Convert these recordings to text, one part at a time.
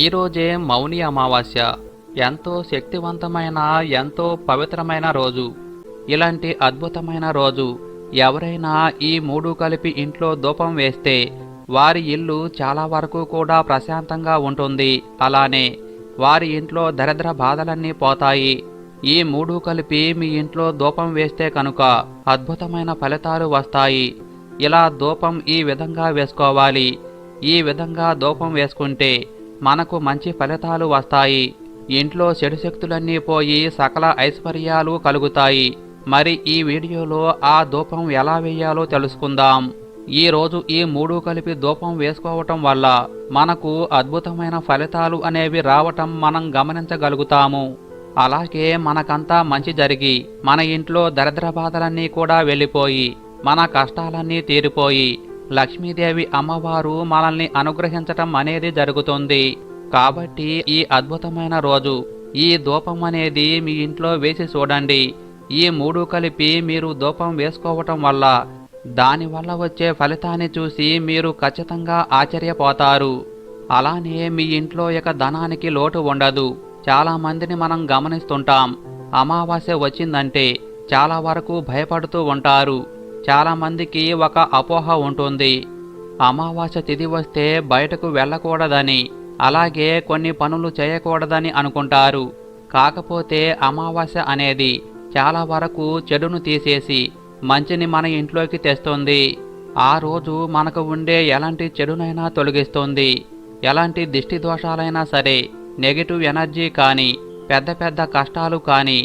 ఈరోజే మౌని అమావాస్య. ఎంతో శక్తివంతమైన ఎంతో పవిత్రమైన రోజు. ఇలాంటి అద్భుతమైన రోజు. ఎవరైనా ఈ మూడు కలిపి ఇంట్లో ధూపం వేస్తే వారి ఇల్లు చాలా వరకు కూడా ప్రశాంతంగా ఉంటుంది. అలానే వారి ఇంట్లో దరిద్ర బాధలన్నీ పోతాయి. ఈ మూడు కలిపి మీ ఇంట్లో ధూపం వేస్తే కనుక అద్భుతమైన ఫలితాలు వస్తాయి. ఇలా ధూపం ఈ విధంగా వేసుకోవాలి. ఈ విధంగా ధూపం వేసుకుంటే మనకు మంచి ఫలితాలు వస్తాయి. ఇంట్లో చెడు శక్తులన్నీ పోయి సకల ఐశ్వర్యాలు కలుగుతాయి. మరి ఈ వీడియోలో ఆ ధూపం ఎలా వేయాలో తెలుసుకుందాం. ఈ రోజు ఈ మూడు కలిపి ధూపం వేసుకోవటం వల్ల మనకు అద్భుతమైన ఫలితాలు అనేవి రావటం మనం గమనించగలుగుతాము. అలాగే మనకంతా మంచి జరిగి మన ఇంట్లో దరిద్ర బాధలన్నీ కూడా వెళ్ళిపోయి మన కష్టాలన్నీ తీరిపోయి లక్ష్మీదేవి అమ్మవారు మనల్ని అనుగ్రహించటం అనేది జరుగుతుంది. కాబట్టి ఈ అద్భుతమైన రోజు ఈ ధూపం అనేది మీ ఇంట్లో వేసి చూడండి. ఈ మూడు కలిపి మీరు ధూపం వేసుకోవటం వల్ల దానివల్ల వచ్చే ఫలితాన్ని చూసి మీరు ఖచ్చితంగా ఆశ్చర్యపోతారు. అలానే మీ ఇంట్లో ఇక ధనానికి లోటు ఉండదు. చాలా మందిని మనం గమనిస్తుంటాం. అమావాస్య వచ్చిందంటే చాలా వరకు భయపడుతూ ఉంటారు. చాలామందికి ఒక అపోహ ఉంటుంది. అమావాస్య తిథి వస్తే బయటకు వెళ్ళకూడదని అలాగే కొన్ని పనులు చేయకూడదని అనుకుంటారు. కాకపోతే అమావాస్య అనేది చాలా వరకు చెడును తీసేసి మంచిని మన ఇంట్లోకి తెస్తుంది. ఆ రోజు మనకు ఉండే ఎలాంటి చెడునైనా తొలగిస్తుంది. ఎలాంటి దిష్టి దోషాలైనా సరే నెగిటివ్ ఎనర్జీ కానీ పెద్ద పెద్ద కష్టాలు కానీ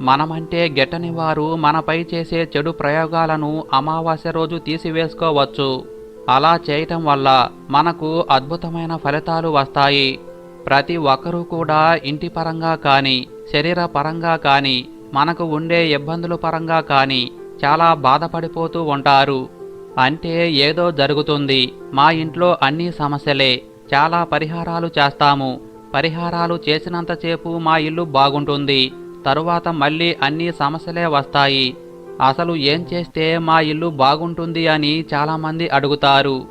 మనమంటే గెట్టని వారు మనపై చేసే చెడు ప్రయోగాలను అమావాస్య రోజు తీసివేసుకోవచ్చు. అలా చేయటం వల్ల మనకు అద్భుతమైన ఫలితాలు వస్తాయి. ప్రతి ఒక్కరూ కూడా ఇంటి పరంగా కానీ శరీర పరంగా కానీ మనకు ఉండే ఇబ్బందుల పరంగా కానీ చాలా బాధపడిపోతూ ఉంటారు. అంటే ఏదో జరుగుతుంది మా ఇంట్లో అన్ని సమస్యలే చాలా పరిహారాలు చేస్తాము. పరిహారాలు చేసినంతసేపు మా ఇల్లు బాగుంటుంది. తరువాత మళ్ళీ అన్ని సమస్యలే వస్తాయి. అసలు ఏం చేస్తే మా ఇల్లు బాగుంటుంది అని చాలామంది అడుగుతారు.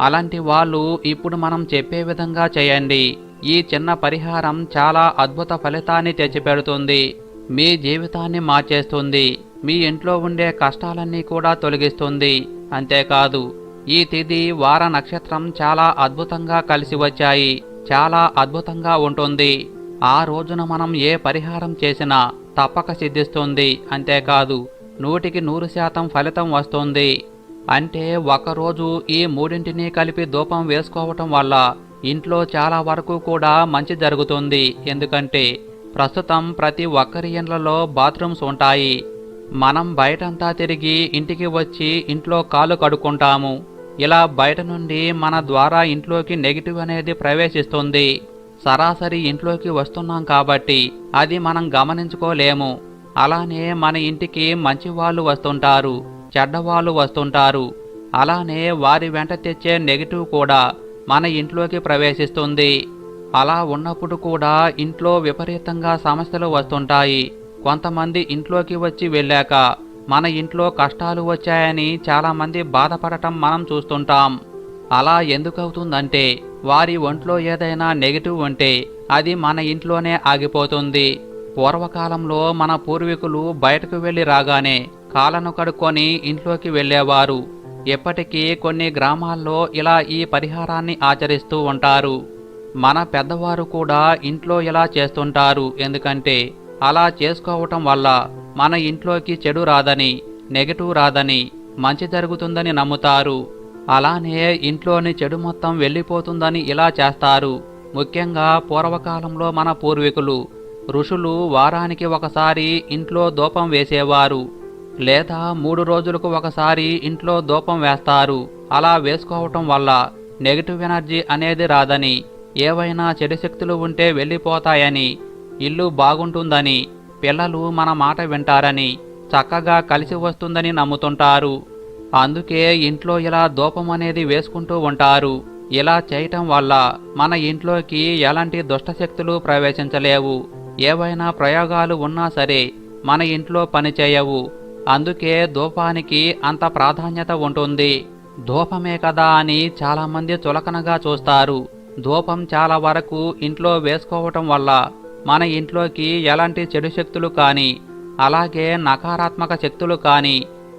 అలాంటి వాళ్ళు ఇప్పుడు మనం చెప్పే విధంగా చేయండి. ఈ చిన్న పరిహారం చాలా అద్భుత ఫలితాన్ని తెచ్చిపెడుతుంది. మీ జీవితాన్ని మార్చేస్తుంది. మీ ఇంట్లో ఉండే కష్టాలన్నీ కూడా తొలగిస్తుంది. అంతేకాదు ఈ తిథి వార నక్షత్రం చాలా అద్భుతంగా కలిసి వచ్చాయి. చాలా అద్భుతంగా ఉంటుంది. ఆ రోజున మనం ఏ పరిహారం చేసినా తప్పక సిద్ధిస్తుంది. అంతేకాదు నూటికి నూరు శాతం ఫలితం వస్తుంది. అంటే ఒకరోజు ఈ మూడింటిని కలిపి ధూపం వేసుకోవటం వల్ల ఇంట్లో చాలా వరకు కూడా మంచి జరుగుతుంది. ఎందుకంటే ప్రస్తుతం ప్రతి ఒక్కరి ఇండ్లలో బాత్రూమ్స్ ఉంటాయి. మనం బయటంతా తిరిగి ఇంటికి వచ్చి ఇంట్లో కాలు కడుక్కుంటాము. ఇలా బయట నుండి మన ద్వారా ఇంట్లోకి నెగిటివ్ అనేది ప్రవేశిస్తుంది. సరాసరి ఇంట్లోకి వస్తున్నాం కాబట్టి అది మనం గమనించుకోలేము. అలానే మన ఇంటికి మంచి వాళ్ళు వస్తుంటారు చెడ్డవాళ్ళు వస్తుంటారు. అలానే వారి వెంట తెచ్చే నెగిటివ్ కూడా మన ఇంట్లోకి ప్రవేశిస్తుంది. అలా ఉన్నప్పుడు కూడా ఇంట్లో విపరీతంగా సమస్యలు వస్తుంటాయి. కొంతమంది ఇంట్లోకి వచ్చి వెళ్ళాక మన ఇంట్లో కష్టాలు వచ్చాయని చాలామంది బాధపడటం మనం చూస్తుంటాం. అలా ఎందుకవుతుందంటే వారి ఒంట్లో ఏదైనా నెగిటివ్ ఉంటే అది మన ఇంట్లోనే ఆగిపోతుంది. పూర్వకాలంలో మన పూర్వీకులు బయటకు వెళ్ళి రాగానే కాళ్ళను కడుక్కొని ఇంట్లోకి వెళ్ళేవారు. ఇప్పటికీ కొన్ని గ్రామాల్లో ఇలా ఈ పరిహారాన్ని ఆచరిస్తూ ఉంటారు. మన పెద్దవారు కూడా ఇంట్లో ఇలా చేస్తుంటారు ఎందుకంటే అలా చేసుకోవటం వల్ల మన ఇంట్లోకి చెడు రాదని నెగటివ్ రాదని మంచి జరుగుతుందని నమ్ముతారు. అలానే ఇంట్లోని చెడు మొత్తం వెళ్ళిపోతుందని ఇలా చేస్తారు. ముఖ్యంగా పూర్వకాలంలో మన పూర్వీకులు ఋషులు వారానికి ఒకసారి ఇంట్లో దూపం వేసేవారు. లేదా మూడు రోజులకు ఒకసారి ఇంట్లో దూపం వేస్తారు. అలా వేసుకోవటం వల్ల నెగిటివ్ ఎనర్జీ అనేది రాదని ఏవైనా చెడు శక్తులు ఉంటే వెళ్ళిపోతాయని ఇల్లు బాగుంటుందని పిల్లలు మన మాట వింటారని చక్కగా కలిసి వస్తుందని నమ్ముతుంటారు. అందుకే ఇంట్లో ఇలా దూపం అనేది వేసుకుంటూ ఉంటారు. ఇలా చేయటం వల్ల మన ఇంట్లోకి ఎలాంటి దుష్టశక్తులు ప్రవేశించలేవు. ఏవైనా ప్రయోగాలు ఉన్నా సరే మన ఇంట్లో పనిచేయవు అందుకే ధూపానికి అంత ప్రాధాన్యత ఉంటుంది. ధూపమే కదా అని చాలామంది చులకనగా చూస్తారు. ధూపం చాలా వరకు ఇంట్లో వేసుకోవటం వల్ల మన ఇంట్లోకి ఎలాంటి చెడు శక్తులు కానీ అలాగే నకారాత్మక శక్తులు కానీ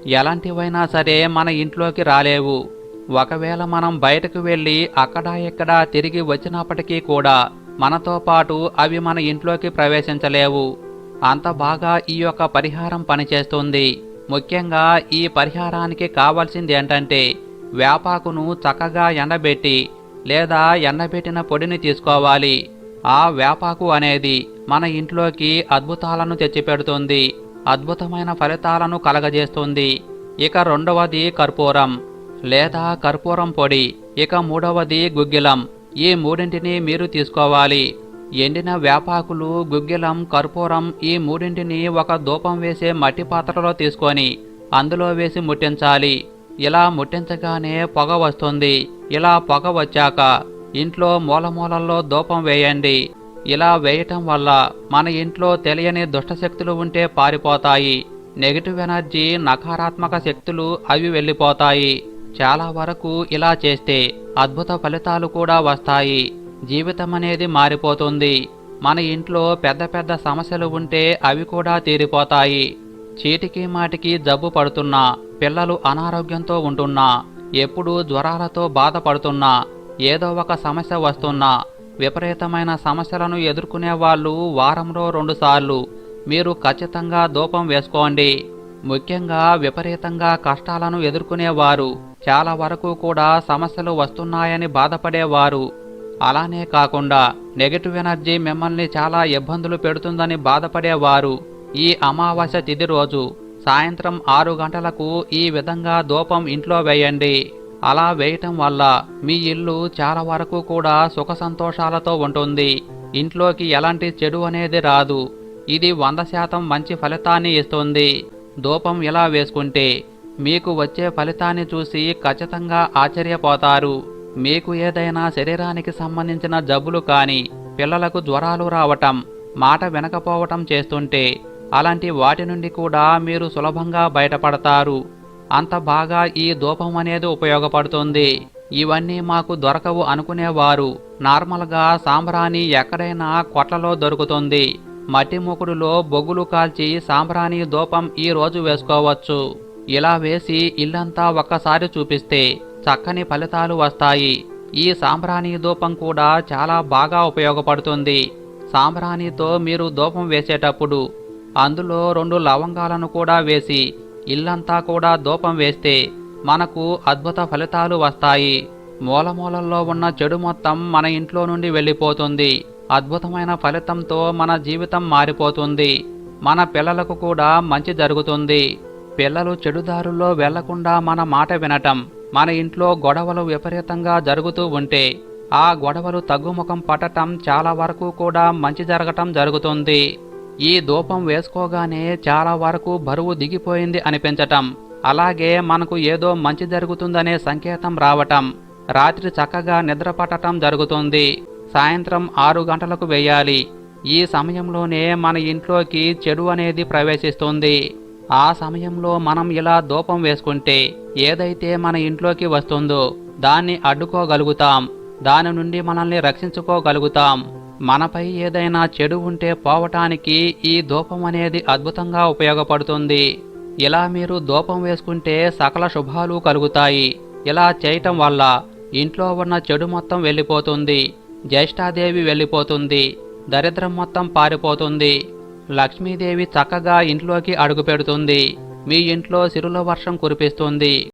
ఎలాంటివైనా సరే మన ఇంట్లోకి రాలేవు. ఒకవేళ మనం బయటకు వెళ్ళి అక్కడ ఇక్కడ తిరిగి వచ్చినప్పటికీ కూడా మనతో పాటు అవి మన ఇంట్లోకి ప్రవేశించలేవు. అంత బాగా ఈ యొక్క పరిహారం పనిచేస్తుంది. ముఖ్యంగా ఈ పరిహారానికి కావాల్సింది ఏంటంటే వేపాకును చక్కగా ఎండబెట్టి లేదా ఎండబెట్టిన పొడిని తీసుకోవాలి. ఆ వేపాకు అనేది మన ఇంట్లోకి అద్భుతాలను తెచ్చిపెడుతుంది. అద్భుతమైన ఫలితాలను కలగజేస్తుంది. ఇక రెండవది కర్పూరం. లేదా కర్పూరం పొడి ఇక మూడవది గుగ్గిలం. ఈ మూడింటిని మీరు తీసుకోవాలి. ఎండిన వేపాకులు గుగ్గిలం కర్పూరం ఈ మూడింటిని ఒక ధూపం వేసే మట్టి పాత్రలో తీసుకొని అందులో వేసి ముట్టించాలి. ఇలా ముట్టించగానే పొగ వస్తుంది. ఇలా పొగ వచ్చాక ఇంట్లో మూలమూలల్లో ధూపం వేయండి. ఇలా వేయటం వల్ల మన ఇంట్లో తెలియని దుష్టశక్తులు ఉంటే పారిపోతాయి. నెగిటివ్ ఎనర్జీ నకారాత్మక శక్తులు అవి వెళ్ళిపోతాయి. చాలా వరకు ఇలా చేస్తే అద్భుత ఫలితాలు కూడా వస్తాయి. జీవితం అనేది మారిపోతుంది. మన ఇంట్లో పెద్ద పెద్ద సమస్యలు ఉంటే అవి కూడా తీరిపోతాయి. చీటికి మాటికి జబ్బు పడుతున్నా పిల్లలు అనారోగ్యంతో ఉంటున్నా ఎప్పుడూ జ్వరాలతో బాధపడుతున్నా ఏదో ఒక సమస్య వస్తున్నా విపరీతమైన సమస్యలను ఎదుర్కొనే వాళ్ళు వారంలో రెండుసార్లు. మీరు ఖచ్చితంగా ధూపం వేసుకోండి. ముఖ్యంగా విపరీతంగా కష్టాలను ఎదుర్కొనేవారు చాలా వరకు కూడా సమస్యలు వస్తున్నాయని బాధపడేవారు. అలానే కాకుండా నెగటివ్ ఎనర్జీ మిమ్మల్ని చాలా ఇబ్బందులు పెడుతుందని బాధపడేవారు. ఈ అమావాస్య తిథి రోజు సాయంత్రం ఆరు గంటలకు ఈ విధంగా ధూపం ఇంట్లో వేయండి. అలా వేయటం వల్ల మీ ఇల్లు చాలా వరకు కూడా సుఖ సంతోషాలతో ఉంటుంది. ఇంట్లోకి ఎలాంటి చెడు అనేది రాదు. ఇది వంద శాతం మంచి ఫలితాన్ని ఇస్తుంది. ధూపం ఇలా వేసుకుంటే మీకు వచ్చే ఫలితాన్ని చూసి ఖచ్చితంగా ఆశ్చర్యపోతారు. మీకు ఏదైనా శరీరానికి సంబంధించిన జబ్బులు కానీ పిల్లలకు జ్వరాలు రావటం మాట వినకపోవటం చేస్తుంటే అలాంటి వాటి నుండి కూడా మీరు సులభంగా బయటపడతారు. అంత బాగా ఈ ధూపం అనేది ఉపయోగపడుతుంది. ఇవన్నీ మాకు దొరకవు అనుకునేవారు. నార్మల్గా సాంబ్రాణి ఎక్కడైనా కొట్లలో దొరుకుతుంది. మట్టి ముకుడులో బొగ్గులు కాల్చి సాంబ్రాణి ధూపం ఈ రోజు వేసుకోవచ్చు. ఇలా వేసి ఇల్లంతా ఒక్కసారి చూపిస్తే చక్కని ఫలితాలు వస్తాయి. ఈ సాంబ్రాణి ధూపం కూడా చాలా బాగా ఉపయోగపడుతుంది. సాంబ్రాణితో మీరు ధూపం వేసేటప్పుడు అందులో రెండు లవంగాలను కూడా వేసి ఇల్లంతా కూడా దూపం వేస్తే మనకు అద్భుత ఫలితాలు వస్తాయి. మూలమూలల్లో ఉన్న చెడు మొత్తం మన ఇంట్లో నుండి వెళ్ళిపోతుంది. అద్భుతమైన ఫలితంతో మన జీవితం మారిపోతుంది. మన పిల్లలకు కూడా మంచి జరుగుతుంది. పిల్లలు చెడుదారుల్లో వెళ్ళకుండా మన మాట వినటం మన ఇంట్లో గొడవలు విపరీతంగా జరుగుతూ ఉంటే ఆ గొడవలు తగ్గుముఖం పట్టటం చాలా వరకు కూడా మంచి జరగటం జరుగుతుంది. ఈ ధూపం వేసుకోగానే చాలా వరకు బరువు దిగిపోయింది అనిపించటం. అలాగే మనకు ఏదో మంచి జరుగుతుందనే సంకేతం రావటం. రాత్రి చక్కగా నిద్రపట్టడం జరుగుతుంది. సాయంత్రం ఆరు గంటలకు వేయాలి. ఈ సమయంలోనే మన ఇంట్లోకి చెడు అనేది ప్రవేశిస్తుంది. ఆ సమయంలో మనం ఇలా ధూపం వేసుకుంటే ఏదైతే మన ఇంట్లోకి వస్తుందో దాన్ని అడ్డుకోగలుగుతాం. దాని నుండి మనల్ని రక్షించుకోగలుగుతాం. మనపై ఏదైనా చెడు ఉంటే పోవటానికి ఈ ధూపం అనేది అద్భుతంగా ఉపయోగపడుతుంది. ఇలా మీరు ధూపం వేసుకుంటే సకల శుభాలు కలుగుతాయి. ఇలా చేయటం వల్ల ఇంట్లో ఉన్న చెడు మొత్తం వెళ్ళిపోతుంది. జ్యేష్ఠాదేవి వెళ్ళిపోతుంది. దరిద్రం మొత్తం పారిపోతుంది. లక్ష్మీదేవి చక్కగా ఇంట్లోకి అడుగుపెడుతుంది మీ ఇంట్లో సిరుల వర్షం కురిపిస్తుంది.